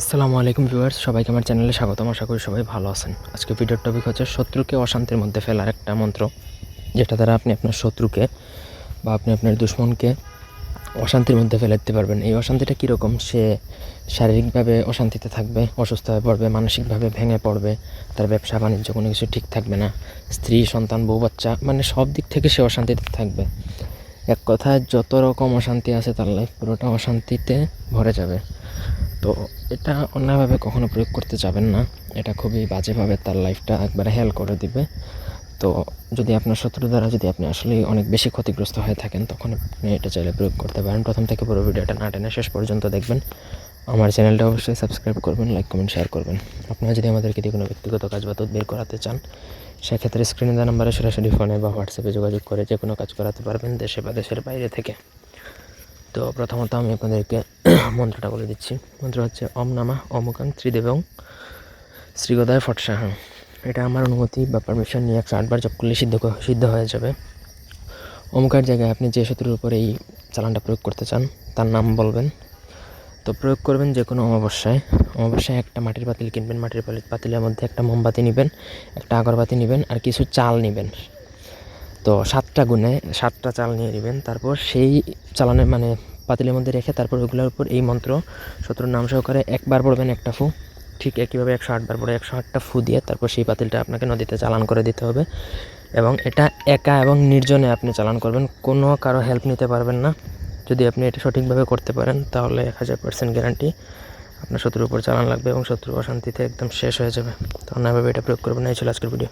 আসসালামু আলাইকুম ভিউয়ার্স, সবাইকে আমার চ্যানেলে স্বাগতম। আশা করি সবাই ভালো আছেন। আজকে ভিডিওর টপিক হচ্ছে শত্রুকে অশান্তির মধ্যে ফেলার একটা মন্ত্র, যেটা দ্বারা আপনি আপনার শত্রুকে বা আপনি আপনার দুশ্মনকে অশান্তির মধ্যে ফেলে দিতে পারবেন। এই অশান্তিটা কীরকম? সে শারীরিকভাবে অশান্তিতে থাকবে, অসুস্থ হয়ে পড়বে, মানসিকভাবে ভেঙে পড়বে, তার ব্যবসা, বাণিজ্য কোনো কিছু ঠিক থাকবে না, স্ত্রী, সন্তান, বউ, বাচ্চা মানে সব দিক থেকে সে অশান্তিতে থাকবে। এক কথায় যত রকম অশান্তি আছে তার লাইফ পুরোটা অশান্তিতে ভরে যাবে। তো এটা অন্যভাবে কখনো প্রয়োগ করতে যাবেন না। এটা খুবই বাজেভাবে তার লাইফটা একবারে হেল করে দিবে। তো যদি আপনার শত্রু দ্বারা যদি আপনি আসলে অনেক বেশি ক্ষতিগ্রস্ত হয়ে থাকেন, তখন আপনি এটা চাইলে প্রয়োগ করতে পারেন। প্রথম থেকে পুরো ভিডিওটা না টেনে শেষ পর্যন্ত দেখবেন। আমার চ্যানেলটা অবশ্যই সাবস্ক্রাইব করবেন লাইক কমেন্ট শেয়ার করবেন। আপনারা যদি আমাদেরকে দিয়ে কোনো ব্যক্তিগত কাজ বা তদবির করাতে চান, সেক্ষেত্রে স্ক্রিনে দেওয়া নাম্বারে সরাসরি ফোনে বা হোয়াটসঅ্যাপে যোগাযোগ করে যে কোনো কাজ করাতে পারবেন দেশে বা দেশের বাইরে থেকে। তো প্রথমত আমি আপনাদেরকে মন্ত্রটা বলে দিচ্ছি। মন্ত্র হচ্ছে অম নামা অমুকাং ত্রিদেবং শ্রীগদায় ফটসাহ। এটা আমার অনুমতি বা পারমিশন নিয়ে একশো আটবার জপ করলে সিদ্ধ সিদ্ধ হয়ে যাবে। অমুকার জায়গায় আপনি যে শত্রুর উপরে এই চালানটা প্রয়োগ করতে চান, তার নাম বলবেন। তো প্রয়োগ করবেন যে কোনো অমাবস্যায়। অমাবস্যায় একটা মাটির পাতিল কিনবেন, মাটির পাতিল পাতিলের মধ্যে একটা মোমবাতি নেবেন, একটা আগরবাতি নেবেন, আর কিছু চাল নেবেন। তো সাতটা গুণে সাতটা চাল নিয়ে নেবেন। তারপর সেই চালানের মানে পাতিলের মধ্যে রেখে তারপর ওগুলোর উপর এই মন্ত্র শত্রুর নাম সহকারে একবার পড়বেন একটা ফু। ঠিক একইভাবে একশো আটবার পরে একশো আটটা ফু দিয়ে তারপর সেই পাতিলটা আপনাকে নদীতে চালান করে দিতে হবে। এবং এটা একা এবং নির্জনে আপনি চালান করবেন, কোনো কারও হেল্প নিতে পারবেন না। যদি আপনি এটা সঠিকভাবে করতে পারেন, তাহলে এক হাজার পার্সেন্ট গ্যারান্টি আপনার শত্রুর উপর চালান লাগবে এবং শত্রু অশান্তিতে একদম শেষ হয়ে যাবে। তো অন্যভাবে এটা প্রয়োগ করবেন এই ছিল আজকের ভিডিও